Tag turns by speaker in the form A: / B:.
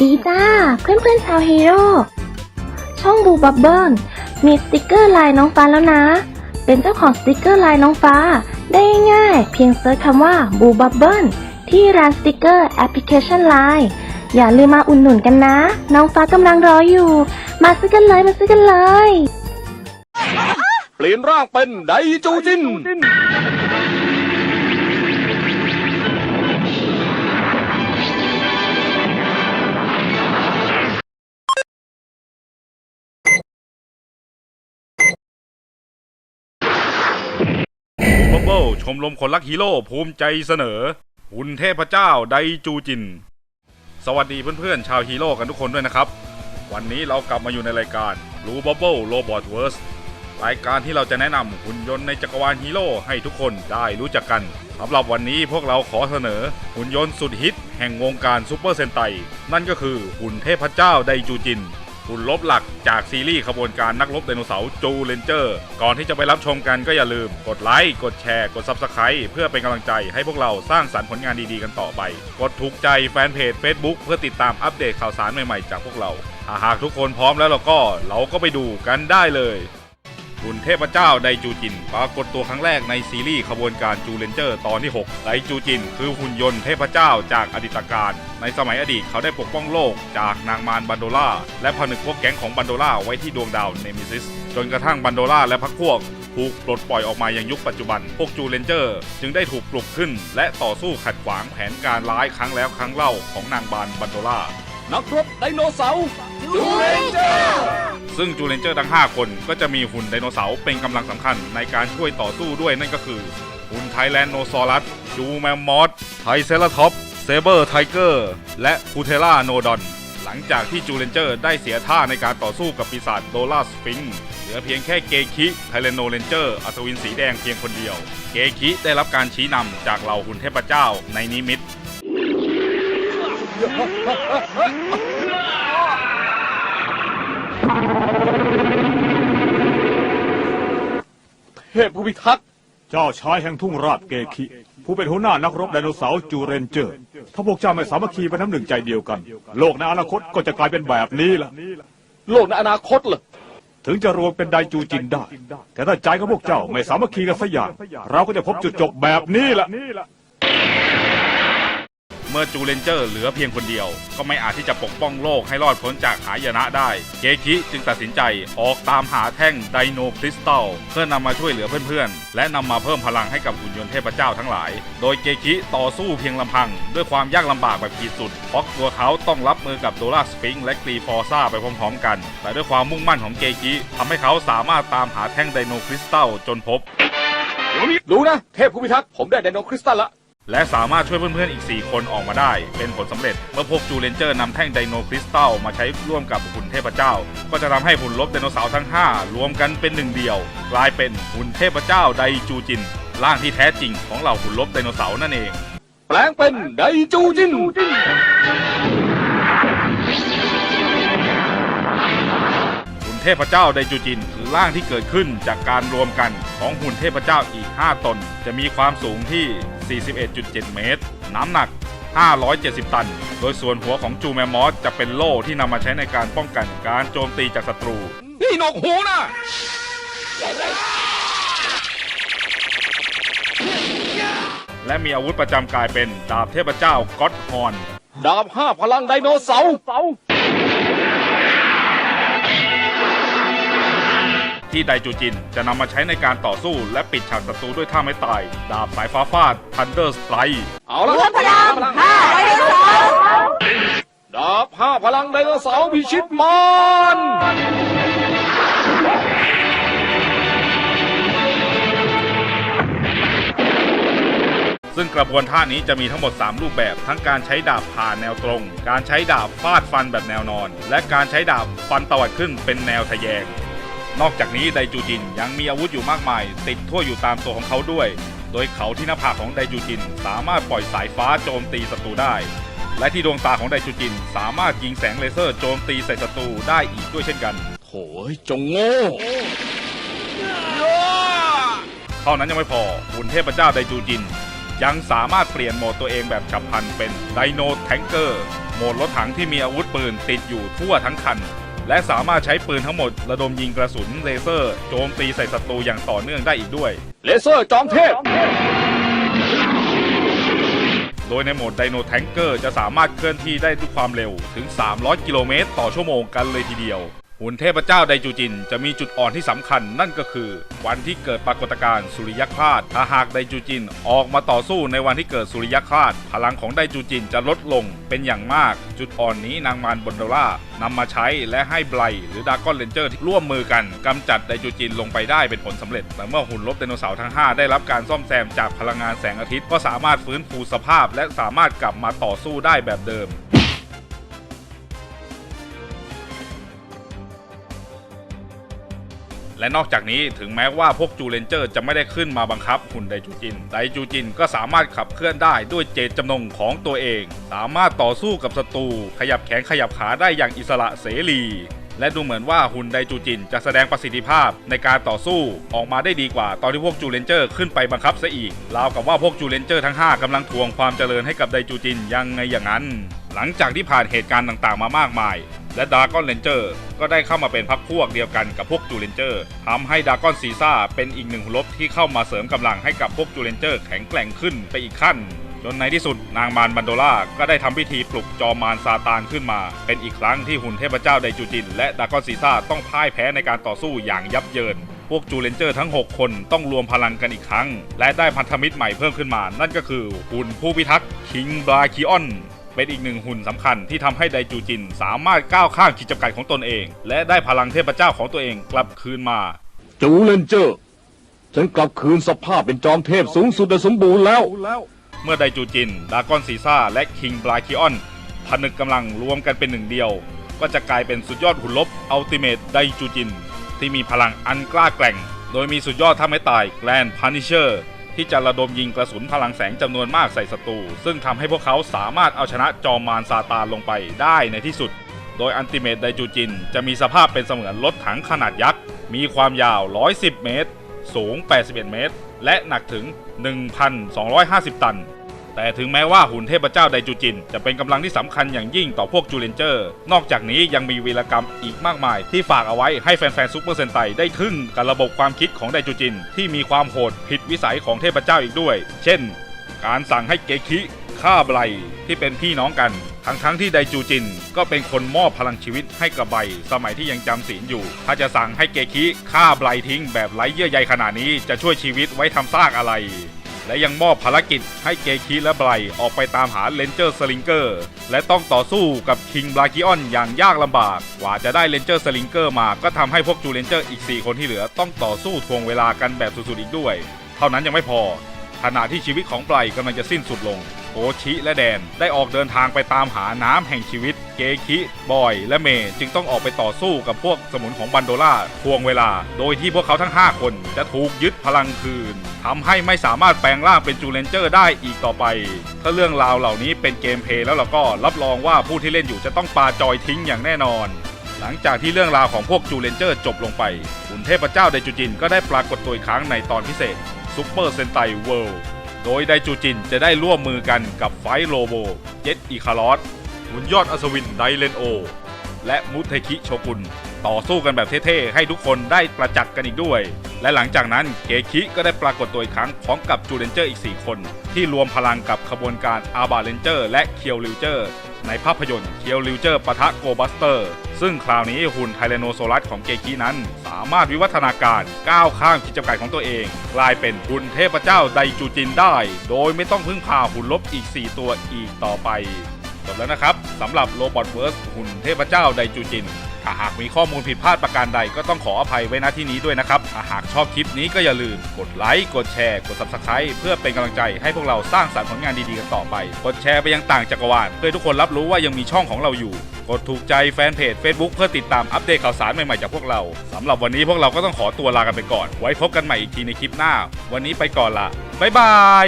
A: ดีจ้า เพื่อนๆชาวฮีโร่ช่องบูบับเบิลมีสติกเกอร์ลายน้องฟ้าแล้วนะ เป็นเจ้าของสติกเกอร์ลายน้องฟ้า ได้ง่ายเพียงเซิร์ชคำว่าบูบับเบิลที่ร้านสติกเกอร์แอปพลิเคชันไลน์อย่าลืมมาอุ่นหนุนกันนะ น้องฟ้ากำลังรออยู่ มาซื้อกันเลยมาซื้อกันเลย
B: เปลี่ยนร่างเป็นไดจูจิน
C: เบิลชมรมคนรักฮีโร่ภูมิใจเสนอ หุ่นเทพเจ้าไดจูจิน สวัสดีเพื่อนๆ ชาวฮีโร่กันทุกคนด้วยนะครับ วันนี้เรากลับมาอยู่ในรายการ Blue Bubble Robot Verse รายการที่เราจะแนะนำหุ่นยนต์ในจักรวาลฮีโร่ให้ทุกคนได้รู้จักกันสำหรับวันนี้พวกเราขอเสนอหุ่นยนต์สุดฮิต แห่งวงการซูเปอร์เซนไตนั่นก็คือหุ่นเทพเจ้าไดจูจิน หุ่นลบหลักจากซีรีส์ขบวนการนักลบไดโนเสาร์จูเลนเจอร์ ก่อนที่จะไปรับชมกันก็อย่าลืม กดไลค์ กดแชร์ กดซับสไคร b ์เพื่อเป็นกำลังใจให้พวกเราสร้างสรรค์ผลงานดีๆกันต่อไป กดถูกใจแฟนเพจ Facebook เพื่อติดตามอัปเดตข่าวสารใหม่ๆจากพวกเรา หากทุกคนพร้อมแล้วเราก็เราก็ไปดูกันได้เลย หุ่นเทพเจ้าไดจูจิน ปรากฏตัวครั้งแรกในซีรีส์ขบวนการจูเลนเจอร์ตอนที่ 6 ไดจูจิน คือหุ่นยนต์เทพเจ้าจากอดีตการ ในสมัยอดีตเขาได้ปกป้องโลกจากนางมารบันโดล่า และผนึกพวกแก๊งของบันโดล่าไว้ที่ดวงดาวเนมิซิส จนกระทั่งบันโดล่าและพรรคพวกถูกปลดปล่อยออกมายังยุคปัจจุบัน พวกจูเลนเจอร์ จึงได้ถูกปลุกขึ้น และต่อสู้ขัดขวางแผนการร้ายครั้งแล้วครั้งเล่าของนางบานบันโดล่า
B: นักรบไดโนเสาร์จูเลนเจอร์
C: ซึ่งจูเลนเจอร์ทั้ง 5 คนก็จะมีหุ่นไดโนเสาร์เป็นกำลังสำคัญในการช่วยต่อสู้ด้วยนั่นก็คือ หุ่นไทแลนโนซอรัสจูแมมมอสไทเซราท็อปเซเบอร์ไทเกอร์และคูเทล่าโนดอนหลังจากที่จูเลนเจอร์ได้เสียท่าในการต่อสู้กับปีศาจโดลาสฟิงเหลือเพียงแค่เกคิไทเลโนเลนเจอร์อัศวินสีแดงเพียงคนเดียว เกคิได้รับการชี้นำจากเหล่าหุ่นเทพเจ้าในนิมิต
B: เทพผู้พิทักษ์
D: เจ้าชายแห่งทุ่งราบเกคิ ผู้เป็นหัวหน้านักรบไดโนเสาร์จูเรนเจอร์ ถ้าพวกเจ้าไม่สามัคคีเป็นน้ำหนึ่งใจเดียวกัน โลกในอนาคตก็จะกลายเป็นแบบนี้ล่ะ
B: โลกในอนาคตเหรอ
D: ถึงจะรวมเป็นไดจูจินได้ แต่ถ้าใจของพวกเจ้าไม่สามัคคีกันสักอย่าง เราก็จะพบจุดจบแบบนี้ล่ะ
C: เมื่อจูเลนเจอร์เหลือเพียงคนเดียว ก็ไม่อาจที่จะปกป้องโลกให้รอดพ้นจากหายนะได้ เกคิจึงตัดสินใจออกตามหาแท่งไดโนคริสตัลเพื่อนำมาช่วยเหลือเพื่อนๆ และนำมาเพิ่มพลังให้กับหุ่นยนต์เทพเจ้าทั้งหลาย โดยเกคิต่อสู้เพียงลำพัง ด้วยความยากลำบากแบบขีดสุดเพราะตัวเขาต้องรับมือกับโดราสฟิงและกรีฟอร์ซ่าไปพร้อมๆกัน แต่ด้วยความมุ่งมั่นของเกคิทำให้เขาสามารถตามหาแท่งไดโนคริสตัลจนพบ
B: ดูนะ เทพผู้พิทักษ์ผมได้ไดโนคริสตัลละ
C: และสามารถช่วยเพื่อนๆอีก 4 คนออกมาได้ เป็นผลสำเร็จ เมื่อพวกจูเลนเจอร์นำแท่งไดโนคริสตัลมาใช้ร่วมกับหุ่นเทพเจ้า ก็จะทำให้หุ่นลบไดโนเสาร์ทั้ง 5 รวมกันเป็นหนึ่งเดียว กลายเป็นหุ่นเทพเจ้าไดจูจิน ร่างที่แท้จริงของเหล่าหุ่นลบไดโนเสาร์นั่นเอง
B: แปลงเป็นไดจูจิ
C: น เทพเจ้าไดจูจินคือร่างที่เกิดขึ้นจากการรวมกันของหุ่นเทพเจ้าอีก 5 ตน จะมีความสูงที่ 41.7 เมตร น้ำหนัก 570 ตัน โดยส่วนหัวของจูแมมมอสจะเป็นโล่ที่นำมาใช้ในการป้องกันการโจมตีจากศัตรู
B: นี่นกหูนะ
C: และมีอาวุธประจำกายเป็นดาบเทพเจ้าก็อดฮอน
B: ดาบห้าพลังไดโนเสาร์
C: ที่ไดจูจินจะนำมาใช้ในการต่อสู้และปิดฉากศัตรูด้วยท่าไม้ตาย ดาบสายฟ้าฟาด Thunder Strike
B: เอาละพลังห้าไดโนเสาร์ดาบห้าพลังไดโนเสาร์พิชิตมาร
C: ซึ่งกระบวนท่านี้จะมีทั้งหมด 3 รูปแบบทั้งการใช้ดาบผ่านแนวตรง การใช้ดาบฟาดฟันแบบแนวนอน และการใช้ดาบฟันตวัดขึ้นเป็นแนวทะแยง นอกจากนี้ไดจูจินยังมีอาวุธอยู่มากมาย ติดทั่วอยู่ตามตัวของเขาด้วย โดยเขาที่หน้าผากของไดจูจิน สามารถปล่อยสายฟ้าโจมตีศัตรูได้ และที่ดวงตาของไดจูจิน สามารถยิงแสงเลเซอร์โจมตีใส่ศัตรูได้อีกด้วยเช่นกัน
B: โถ่ยจงโง่
C: เท่านั้นยังไม่พอหุ่นเทพเจ้าไดจูจิน ยังสามารถเปลี่ยนโหมดตัวเองแบบฉับพลันเป็นไดโนแทงเกอร์โหมดรถถังที่มีอาวุธปืนติดอยู่ทั่วทั้งคัน และสามารถใช้ปืนทั้งหมด ระดมยิงกระสุนเลเซอร์โจมตีใส่ศัตรูอย่างต่อเนื่องได้อีกด้วย
B: เลเซอร์จอมเทพ
C: โดยในโหมดไดโนแทงเกอร์จะสามารถเคลื่อนที่ได้ด้วยความเร็วถึง 300 กิโลเมตรต่อชั่วโมงกันเลยทีเดียว หุ่นเทพเจ้าไดจูจินจะมีจุดอ่อนที่สำคัญนั่นก็คือ วันที่เกิดปรากฏการณ์สุริยคราสถ้าหากไดจูจินออกมาต่อสู้ในวันที่เกิดสุริยคราสพลังของไดจูจินจะลดลงเป็นอย่างมาก จุดอ่อนนี้นางมารบนโดล่านำมาใช้และให้ไบรหรือดากอนเลนเจอร์ที่ร่วมมือกันกำจัดไดจูจินลงไปได้เป็นผลสำเร็จ แต่เมื่อหุ่นลบไดโนเสาร์ทั้ง 5 ได้รับการซ่อมแซมจากพลังงานแสงอาทิตย์ก็สามารถฟื้นฟูสภาพ และสามารถกลับมาต่อสู้ได้แบบเดิม และนอกจากนี้ถึงแม้ว่าพวกจูเลนเจอร์จะไม่ได้ขึ้นมาบังคับหุ่นไดจูจิน ไดจูจินก็สามารถขับเคลื่อนได้ด้วยเจตจำนงของตัวเอง สามารถต่อสู้กับศัตรูขยับแขนขยับขาได้อย่างอิสระเสรี และดูเหมือนว่าหุ่นไดจูจินจะแสดงประสิทธิภาพในการต่อสู้ออกมาได้ดีกว่าตอนที่พวกจูเลนเจอร์ขึ้นไปบังคับซะอีกราวกับว่าพวกจูเลนเจอร์ทั้ง 5กำลังทวงความเจริญให้กับไดจูจินยังไงอย่างนั้น หลังจากที่ผ่านเหตุการณ์ต่างๆ มามากมาย และดากอนเลนเจอร์ก็ได้เข้ามาเป็นพักพวกเดียวกันกับพวกจูเลนเจอร์ทำให้ดากอนซีซ่าเป็นอีกหนึ่งหุ่นลบที่เข้ามาเสริมกำลังให้กับพวกจูเลนเจอร์แข็งแกร่งขึ้นไปอีกขั้นจนในที่สุดนางมารบันโดล่าก็ได้ทำพิธีปลุกจอมมารซาตานขึ้นมา เป็นอีกครั้งที่หุ่นเทพเจ้าไดจูจิน และดากอนซีซ่าต้องพ่ายแพ้ในการต่อสู้อย่างยับเยิน พวกจูเลนเจอร์ทั้ง 6 คนต้องรวมพลังกันอีกครั้ง และได้พันธมิตรใหม่เพิ่มขึ้นมา นั่นก็คือหุ่นผู้พิทักษ์คิงบราคิออน เป็นอีกหนึ่งหุ่นสำคัญที่ทำให้ไดจูจิน สามารถก้าวข้ามขีดจำกัดของตนเอง และได้พลังเทพเจ้าของตัวเองกลับคืนมา
B: จูเลนเจอร์ ฉันกลับคืนสภาพเป็นจอมเทพสูงสุดและสมบูรณ์แล้ว
C: เมื่อไดจูจิน ดากอนซีซ่า และคิงบราคิออนผนึกกำลังรวมกันเป็นหนึ่งเดียว ก็จะกลายเป็นสุดยอดหุ่นลบอัลติเม e ไดจูจิน ที่มีพลังอันกล้าแกร่ง โดยมีสุดยอดท่าไม้ตายแกลนพันิเชอร์ ที่จะระดมยิงกระสุนพลังแสงจำนวนมากใส่ศัตรู ซึ่งทำให้พวกเขาสามารถเอาชนะจอมมารซาตานลงไปได้ในที่สุด โดยอันติเมตไดจูจิน จะมีสภาพเป็นเสมือนรถถังขนาดยักษ์ มีความยาว 110 เมตร สูง 81 เมตร และหนักถึง 1,250 ตัน แต่ถึงแม้ว่าหุ่นเทพเจ้าไดจูจิน จะเป็นกำลังที่สำคัญอย่างยิ่งต่อพวกจูเลนเจอร์ นอกจากนี้ยังมีวีรกรรมอีกมากมาย ที่ฝากเอาไว้ให้แฟนๆซูเปอร์เซนไตได้ทึ่งกับระบบความคิดของไดจูจิน ที่มีความโหดผิดวิสัยของเทพเจ้าอีกด้วย เช่น การสั่งให้เกคิฆ่าไบรที่เป็นพี่น้องกัน ทั้งทั้งๆที่ไดจูจิน ก็เป็นคนมอบพลังชีวิตให้กับไบสมัยที่ยังจำศีลอยู่ ถ้าจะสั่งให้เกคิฆ่าไบรทิ้งแบบไร้เยื่อใยขนาดนี้จะช่วยชีวิตไว้ทำซากอะไร และยังมอบภารกิจให้เกคิและไบรออกไปตามหาเลนเจอร์สลิงเกอร์และต้องต่อสู้กับคิงบรากิออนอย่างยากลำบากกว่าจะได้เลนเจอร์สลิงเกอร์มาก็ทำให้พวกจูเลนเจอร์อีก 4 คนที่เหลือต้องต่อสู้ทวงเวลากันแบบสุดๆอีกด้วย เท่านั้นยังไม่พอ ขณะที่ชีวิตของไบรกำลังจะสิ้นสุดลง โอชิและแดนได้ออกเดินทางไปตามหาน้ำแห่งชีวิต เกคิบอย และเมย์จึงต้องออกไปต่อสู้กับพวกสมุนของบันโดล่าทวงเวลา โดยที่พวกเขาทั้ง 5 คนจะถูกยึดพลังคืนทำให้ไม่สามารถแปลงร่างเป็นจูเลนเจอร์ได้อีกต่อไป ถ้าเรื่องราวเหล่านี้เป็นเกมเพลย์แล้วเราก็รับรองว่าผู้ที่เล่นอยู่จะต้องปาจอยทิ้งอย่างแน่นอน หลังจากที่เรื่องราวของพวกจูเลนเจอร์จบลงไปหุ่นเทพเจ้าไดจูจินก็ได้ปรากฏตัวอีกครั้งในตอนพิเศษ ซูเปอร์เซนไตเวิลด์โดยไดจูจินจะได้ร่วมมือกันกับไฟโลโบ เจ็ตอีคารอสหุ่นยอดอัศวินไดเลนโอ และมุเทคิโชกุนต่อสู้กันแบบเท่ๆ ให้ทุกคนได้ประจักษ์กันอีกด้วย และหลังจากนั้นเกคิก็ได้ปรากฏตัวอีกครั้งพร้อมกับจูเลนเจอร์อีก 4 คน ที่รวมพลังกับขบวนการอาบาเลนเจอร์ และเคียวลิวเจอร์ ในภาพยนตร์เคียวลิวเจอร์ปะทะโกบัสเตอร์ ซึ่งคราวนี้หุ่นไทเลโนโซลัสของเกคินั้น สามารถวิวัฒนาการก้าวข้ามขีดจำกัดของตัวเอง กลายเป็นหุ่นเทพเจ้าไดจูจินได้ โดยไม่ต้องพึ่งพาหุ่นลบอีก 4 ตัวอีกต่อไปจบแล้วนะครับสำหรับโรบอทเวิร์สหุ่นเทพเจ้าไดจูจิน หากมีข้อมูลผิดพลาดประการใดก็ต้องขออภัยไว้ณที่นี้ด้วยนะครับหากชอบคลิปนี้ก็อย่าลืมกดไลค์ กดแชร์ กด Subscribe เพื่อเป็นกำลังใจให้พวกเราสร้างสรรค์ผลงานดีๆกันต่อไป กดแชร์ไปยังต่างจักรวาลเพื่อทุกคนรับรู้ว่ายังมีช่องของเราอยู่ กดถูกใจแฟนเพจ Facebook เพื่อติดตามอัปเดตข่าวสารใหม่ๆจากพวกเราสำหรับวันนี้พวกเราก็ต้องขอตัวลากันไปก่อน ไว้พบกันใหม่อีกทีในคลิปหน้า วันนี้ไปก่อนละบ๊ายบาย